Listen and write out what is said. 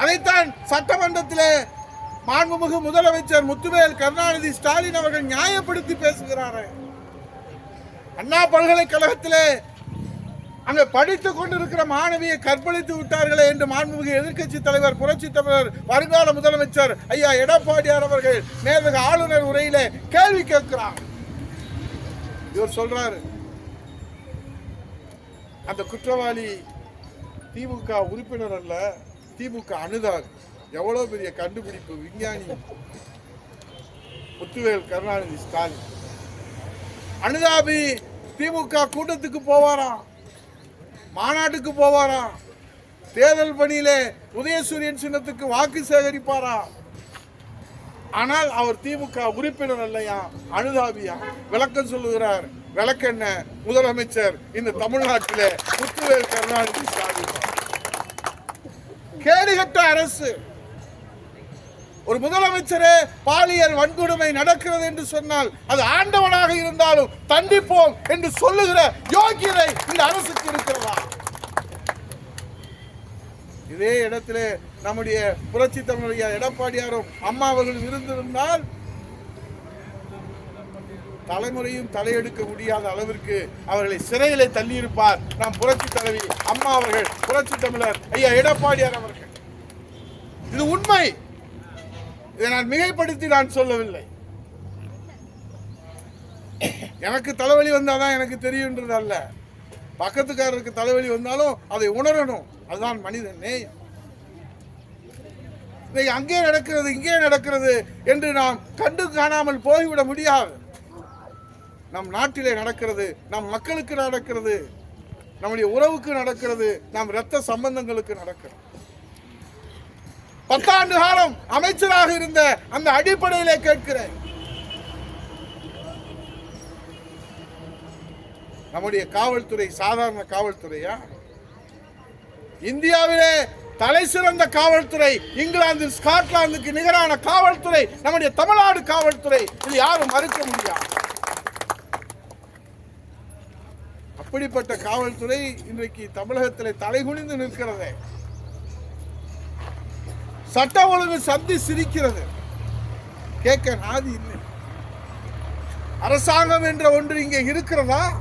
அதைத்தான் சட்டமன்றத்திலே மாண்புமிகு முதலமைச்சர் முத்துவேல் கருணாநிதி ஸ்டாலின் அவர்கள் நியாயப்படுத்தி பேசுகிறார்கள் அண்ணா பல்கலைக்கழகத்திலே அங்கே படித்துக் கொண்டிருக்கிற மாணவியை கற்பழித்து விட்டார்களே என்று மாண்புமிகு எதிர்க்கட்சி தலைவர் புரட்சி தலைவர் வருங்கால முதலமைச்சர் ஐயா எடப்பாடியார் அவர்கள் மேலக ஆளுநர் உரையிலே கேள்வி கேட்கிறார். இவர் சொல்றாரு அந்த குற்றவாளி திமுக உறுப்பினர் அல்ல திமுக அணுதார் எவ்வளவு பெரிய கண்டுபிடிப்பு விஞ்ஞானி முத்துவேல் கருணாநிதி ஸ்டாலின். அனுதாபி திமுக கூட்டத்துக்கு போவாராம் மாநாட்டுக்கு போவாராம் தேர்தல் பணியிலே உதயசூரியன் சின்னத்துக்கு வாக்கு சேகரிப்பாரா? ஆனால் அவர் திமுக உறுப்பினர் அல்லையா? அனுதாபியா? விளக்கம் சொல்லுகிறார். விளக்கென்ன? முதலமைச்சர் இந்த தமிழ்நாட்டிலே முத்துவேல் கருணாநிதி ஸ்டாலின். கேடுகட்ட அரசு. ஒரு முதலமைச்சரே பாலியல் வன்கொடுமை நடக்கிறது என்று சொன்னால் அது ஆண்டவனாக இருந்தாலும் தண்டிப்போம் என்று சொல்லுகிற யோகியதை இந்த அரசுக்கு இருக்கிறதா? இதே இடத்திலே நம்முடைய புரட்சி தமிழக எடப்பாடியாரும் அம்மா அவர்களும் இருந்திருந்தால் தலைமுறையும் தலையெடுக்க முடியாத அளவிற்கு அவர்களை சிறையிலே தள்ளியிருப்பார். நாம் புரட்சி தலைவி அம்மா அவர்கள் புரட்சி தமிழர் ஐயா எடப்பாடியார் அவர்கள். இது உண்மை. இதை நான் மிகைப்படுத்தி நான் சொல்லவில்லை. எனக்கு தலைவலி வந்தாதான் எனக்கு தெரியுன்றது அல்ல. பக்கத்துக்காரருக்கு தலைவலி வந்தாலும் அதை உணரணும். அதுதான் மனித நேயம். இன்னைக்கு அங்கே நடக்கிறது இங்கே நடக்கிறது என்று நாம் கண்டு காணாமல் போய்விட முடியாது. நம் நாட்டிலே நடக்கிறது நம் மக்களுக்கு நடக்கிறது நம்முடைய உறவுக்கு நடக்கிறது நம் இரத்த சம்பந்தங்களுக்கு நடக்கிறது. பத்தாண்டு காலம் அமைச்சராக இருந்த அந்த அடிப்படையிலே கேட்கிறேன். நம்முடைய காவல்துறை சாதாரண காவல்துறையா? இந்தியாவிலே தலை சிறந்த காவல்துறை இங்கிலாந்து ஸ்காட்லாந்துக்கு நிகரான காவல்துறை நம்முடைய தமிழ்நாடு காவல்துறை இது யாரும் மறுக்க முடியாது. அப்படிப்பட்ட காவல்துறை இன்றைக்கு தமிழகத்தில் தலைகுனிந்து நிற்கிறது. சட்ட ஒழுங்கு சந்தி சிரிக்கிறது. கேட்க நாதி இல்லை. அரசாங்கம் என்ற ஒன்று இங்கே இருக்கிறதா?